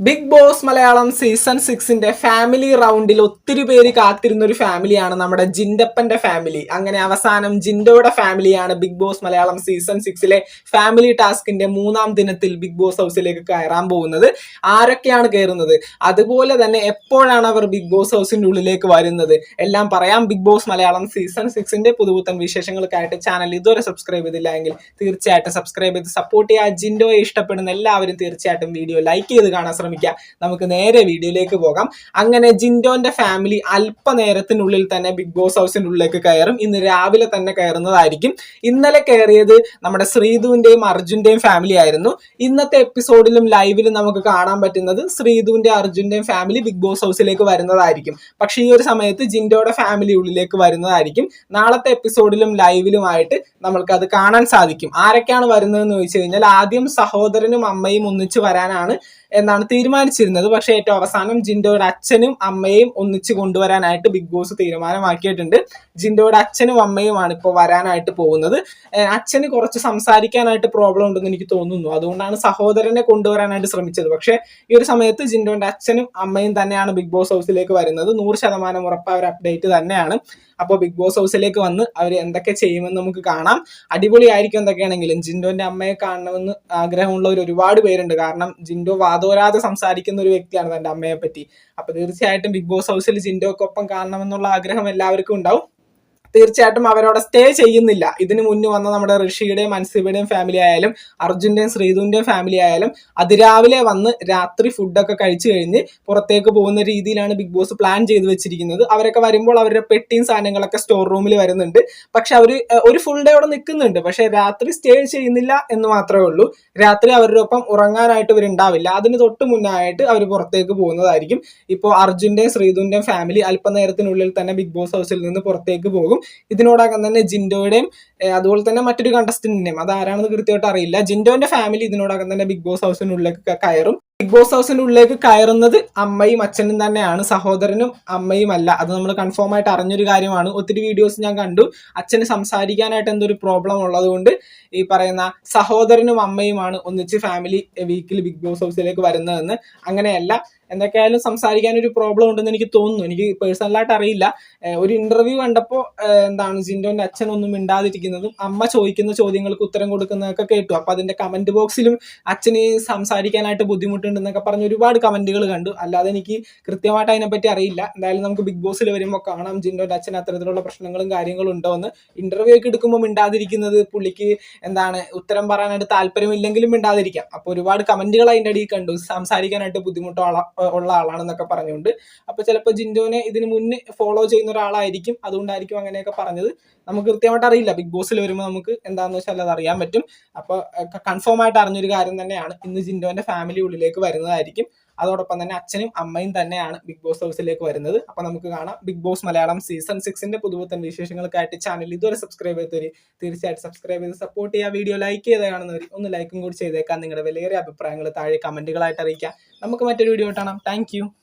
Big boss Malayalam season സിക്സിന്റെ family റൗണ്ടിൽ ഒത്തിരി പേര് കാത്തിരുന്ന ഒരു ഫാമിലിയാണ് നമ്മുടെ ജിൻഡപ്പന്റെ ഫാമിലി. അങ്ങനെ അവസാനം ജിൻഡോയുടെ ഫാമിലിയാണ് ബിഗ് ബോസ് മലയാളം സീസൺ സിക്സിലെ ഫാമിലി ടാസ്കിന്റെ മൂന്നാം ദിനത്തിൽ ബിഗ് ബോസ് ഹൗസിലേക്ക് കയറാൻ പോകുന്നത്. ആരൊക്കെയാണ് കയറുന്നത്? അതുപോലെ തന്നെ എപ്പോഴാണ് അവർ ബിഗ് ബോസ് ഹൗസിന്റെ ഉള്ളിലേക്ക് വരുന്നത്? എല്ലാം പറയാം. ബിഗ് ബോസ് മലയാളം സീസൺ സിക്സിന്റെ പുതുപുത്തൻ വിശേഷങ്ങൾക്കായിട്ട് ചാനൽ ഇതുവരെ സബ്സ്ക്രൈബ് ചെയ്തില്ല എങ്കിൽ തീർച്ചയായിട്ടും സബ്സ്ക്രൈബ് ചെയ്ത് സപ്പോർട്ട് ചെയ്യുക. ജിൻഡോയെ ഇഷ്ടപ്പെടുന്ന എല്ലാവരും തീർച്ചയായിട്ടും വീഡിയോ ലൈക്ക് ചെയ്ത് കാണാൻ ശ്രമിക്കുക നമുക്ക് നേരെ വീഡിയോയിലേക്ക് പോകാം. അങ്ങനെ ജിൻഡോന്റെ ഫാമിലി അല്പനേരത്തിനുള്ളിൽ തന്നെ ബിഗ് ബോസ് ഹൗസിന്റെ ഉള്ളിലേക്ക് കയറും. ഇന്ന് രാവിലെ തന്നെ കയറുന്നതായിരിക്കും. ഇന്നലെ കയറിയത് നമ്മുടെ ശ്രീധുവിന്റെയും അർജുന്റെയും ഫാമിലി ആയിരുന്നു. ഇന്നത്തെ എപ്പിസോഡിലും ലൈവിലും നമുക്ക് കാണാൻ പറ്റുന്നത് ശ്രീധുവിന്റെ അർജുന്റെയും ഫാമിലി ബിഗ് ബോസ് ഹൗസിലേക്ക് വരുന്നതായിരിക്കും. പക്ഷെ ഈ ഒരു സമയത്ത് ജിൻഡോയുടെ ഫാമിലി ഉള്ളിലേക്ക് വരുന്നതായിരിക്കും. നാളത്തെ എപ്പിസോഡിലും ലൈവിലുമായിട്ട് നമുക്ക് അത് കാണാൻ സാധിക്കും. ആരൊക്കെയാണ് വരുന്നതെന്ന് ചോദിച്ചു കഴിഞ്ഞാൽ ആദ്യം സഹോദരനും അമ്മയും ഒന്നിച്ച് വരാനാണ് എന്നാണ് തീരുമാനിച്ചിരുന്നത്. പക്ഷേ ഏറ്റവും അവസാനം ജിൻഡോയുടെ അച്ഛനും അമ്മയും ഒന്നിച്ച് കൊണ്ടുവരാനായിട്ട് ബിഗ് ബോസ് തീരുമാനമാക്കിയിട്ടുണ്ട്. ജിൻഡോയുടെ അച്ഛനും അമ്മയുമാണ് ഇപ്പോൾ വരാനായിട്ട് പോകുന്നത്. അച്ഛന് കുറച്ച് സംസാരിക്കാനായിട്ട് പ്രോബ്ലം ഉണ്ടെന്ന് എനിക്ക് തോന്നുന്നു. അതുകൊണ്ടാണ് സഹോദരനെ കൊണ്ടുവരാനായിട്ട് ശ്രമിച്ചത്. പക്ഷേ ഈ ഒരു സമയത്ത് ജിൻഡോയുടെ അച്ഛനും അമ്മയും തന്നെയാണ് ബിഗ് ബോസ് ഹൗസിലേക്ക് വരുന്നത്. നൂറ് ശതമാനം ഉറപ്പായ ഒരു അപ്ഡേറ്റ് തന്നെയാണ്. അപ്പോൾ ബിഗ് ബോസ് ഹൗസിലേക്ക് വന്ന് അവർ എന്തൊക്കെ ചെയ്യുമെന്ന് നമുക്ക് കാണാം. അടിപൊളിയായിരിക്കും എന്തൊക്കെയാണെങ്കിലും. ജിൻഡോന്റെ അമ്മയെ കാണണമെന്ന് ആഗ്രഹമുള്ളവർ ഒരുപാട് പേരുണ്ട്. കാരണം ജിൻഡോ വാതോരാതെ സംസാരിക്കുന്ന ഒരു വ്യക്തിയാണ് തന്റെ അമ്മയെ പറ്റി അപ്പൊ തീർച്ചയായിട്ടും ബിഗ് ബോസ് ഹൗസിൽ ജിൻഡോക്കൊപ്പം കാണണമെന്നുള്ള ആഗ്രഹം എല്ലാവർക്കും ഉണ്ടാവും. തീർച്ചയായിട്ടും അവരവിടെ സ്റ്റേ ചെയ്യുന്നില്ല. ഇതിനു മുന്നേ വന്ന നമ്മുടെ ഋഷിയുടെയും അൻസിബയുടെയും ഫാമിലി ആയാലും അർജുന്റെയും ശ്രീതുവിന്റെയും ഫാമിലി ആയാലും അതിരാവിലെ വന്ന് രാത്രി ഫുഡൊക്കെ കഴിച്ചു കഴിഞ്ഞ് പുറത്തേക്ക് പോകുന്ന രീതിയിലാണ് ബിഗ് ബോസ് പ്ലാൻ ചെയ്ത് വെച്ചിരിക്കുന്നത്. അവരൊക്കെ വരുമ്പോൾ അവരുടെ പെട്ടിയും സാധനങ്ങളൊക്കെ സ്റ്റോർ റൂമിൽ വരുന്നുണ്ട്. പക്ഷെ അവർ ഒരു ഫുൾ ഡേ അവിടെ നിൽക്കുന്നുണ്ട്. പക്ഷെ രാത്രി സ്റ്റേ ചെയ്യുന്നില്ല എന്ന് മാത്രമേ ഉള്ളൂ. രാത്രി അവരുടെ ഒപ്പം ഉറങ്ങാനായിട്ട് ഇവരുണ്ടാവില്ല. അതിന് തൊട്ട് മുന്നായിട്ട് അവർ പുറത്തേക്ക് പോകുന്നതായിരിക്കും. ഇപ്പോൾ അർജുന്റെയും ശ്രീതുവിന്റെയും ഫാമിലി അല്പനേരത്തിനുള്ളിൽ തന്നെ ബിഗ് ബോസ് ഹൗസിൽ നിന്ന് പുറത്തേക്ക് പോകും. ഇതിനോടകം തന്നെ ജിൻഡോയുടെയും അതുപോലെ തന്നെ മറ്റൊരു കണ്ടസ്റ്റന്റിന്റെയും അത് ആരാണെന്ന് കൃത്യമായിട്ട് അറിയില്ല. ജിൻഡോന്റെ ഫാമിലി ഇതിനോടകം തന്നെ ബിഗ് ബോസ് ഹൗസിനുള്ളിലേക്ക് കയറും. ബിഗ് ബോസ് ഹൗസിന് ഉള്ളിലേക്ക് കയറുന്നത് അമ്മയും അച്ഛനും തന്നെയാണ്. സഹോദരനും അമ്മയും അല്ല. അത് നമ്മൾ കൺഫേം ആയിട്ട് അറിഞ്ഞൊരു കാര്യമാണ്. ഒത്തിരി വീഡിയോസ് ഞാൻ കണ്ടു. അച്ഛന് സംസാരിക്കാനായിട്ട് എന്തോ ഒരു പ്രോബ്ലം ഉള്ളതുകൊണ്ട് ഈ പറയുന്ന സഹോദരനും അമ്മയുമാണ് ഒന്നിച്ച് ഫാമിലി വീക്കിൽ ബിഗ് ബോസ് ഹൗസിലേക്ക് വരുന്നതെന്ന്. അങ്ങനെയല്ല. എന്തൊക്കെയായാലും സംസാരിക്കാൻ ഒരു പ്രോബ്ലം ഉണ്ടെന്ന് എനിക്ക് തോന്നുന്നു. എനിക്ക് പേഴ്സണലായിട്ട് അറിയില്ല. ഒരു ഇന്റർവ്യൂ കണ്ടപ്പോൾ എന്താണ് ജിൻഡോന്റെ അച്ഛൻ ഒന്നും മിണ്ടാതിരിക്കുന്നതും അമ്മ ചോദിക്കുന്ന ചോദ്യങ്ങൾക്ക് ഉത്തരം കൊടുക്കുന്നതൊക്കെ കേട്ടു. അപ്പൊ അതിന്റെ കമന്റ് ബോക്സിലും അച്ഛന് സംസാരിക്കാനായിട്ട് ബുദ്ധിമുട്ടുണ്ടെന്നൊക്കെ പറഞ്ഞ് ഒരുപാട് കമന്റുകൾ കണ്ടു. അല്ലാതെ എനിക്ക് കൃത്യമായിട്ട് അതിനെപ്പറ്റി അറിയില്ല. എന്തായാലും നമുക്ക് ബിഗ് ബോസിൽ വരുമ്പോൾ കാണാം. ജിൻഡോന്റെ അച്ഛൻ അത്തരത്തിലുള്ള പ്രശ്നങ്ങളും കാര്യങ്ങളും ഉണ്ടോ എന്ന്. ഇന്റർവ്യൂ ഒക്കെ എടുക്കുമ്പോൾ മിണ്ടാതിരിക്കുന്നത് പുള്ളിക്ക് എന്താണ്? ഉത്തരം പറയാനായിട്ട് താല്പര്യമില്ലെങ്കിലും മിണ്ടാതിരിക്കാം. അപ്പൊ ഒരുപാട് കമന്റുകൾ അതിന്റെ അടിയിൽ കണ്ടു. സംസാരിക്കാനായിട്ട് ബുദ്ധിമുട്ട് ഉള്ള ആളാണെന്നൊക്കെ പറഞ്ഞുകൊണ്ട്. അപ്പൊ ചിലപ്പോൾ ജിൻഡോനെ ഇതിന് മുന്നേ ഫോളോ ചെയ്യുന്ന ഒരാളായിരിക്കും. അതുകൊണ്ടായിരിക്കും അങ്ങനെയൊക്കെ പറഞ്ഞത്. നമുക്ക് കൃത്യമായിട്ട് അറിയില്ല ബിഗ് ബോസിൽ വരുമ്പോൾ നമുക്ക് എന്താണെന്ന് വെച്ചാൽ അത് അറിയാൻ പറ്റും. അപ്പോൾ കൺഫേം ആയിട്ട് അറിഞ്ഞൊരു കാര്യം തന്നെയാണ്. ഇന്ന് ജിൻഡോന്റെ ഫാമിലി ഉള്ളിലേക്ക് വരുന്നതായിരിക്കും. അതോടൊപ്പം തന്നെ അച്ഛനും അമ്മയും തന്നെയാണ് ബിഗ് ബോസ് ഹൗസിലേക്ക് വരുന്നത്. അപ്പൊ നമുക്ക് കാണാം. ബിഗ് ബോസ് മലയാളം സീസൺ സിക്സിന്റെ പുതുപുത്തൻ വിശേഷങ്ങൾക്കായിട്ട് ചാനൽ ഇതുവരെ സബ്സ്ക്രൈബ് ചെയ്തവര് തീർച്ചയായിട്ടും സബ്സ്ക്രൈബ് ചെയ്ത് സപ്പോർട്ട് ചെയ്യുക. വീഡിയോ ലൈക്ക് ചെയ്ത് കാണുന്നവർ ഒന്ന് ലൈക്കും കൂടി ചെയ്തേക്കാം. നിങ്ങളുടെ വിലയേറിയ അഭിപ്രായങ്ങൾ താഴെ കമന്റുകളായിട്ട് അറിയിക്കാം നമുക്ക് മറ്റൊരു വീഡിയോ കാണാം. താങ്ക്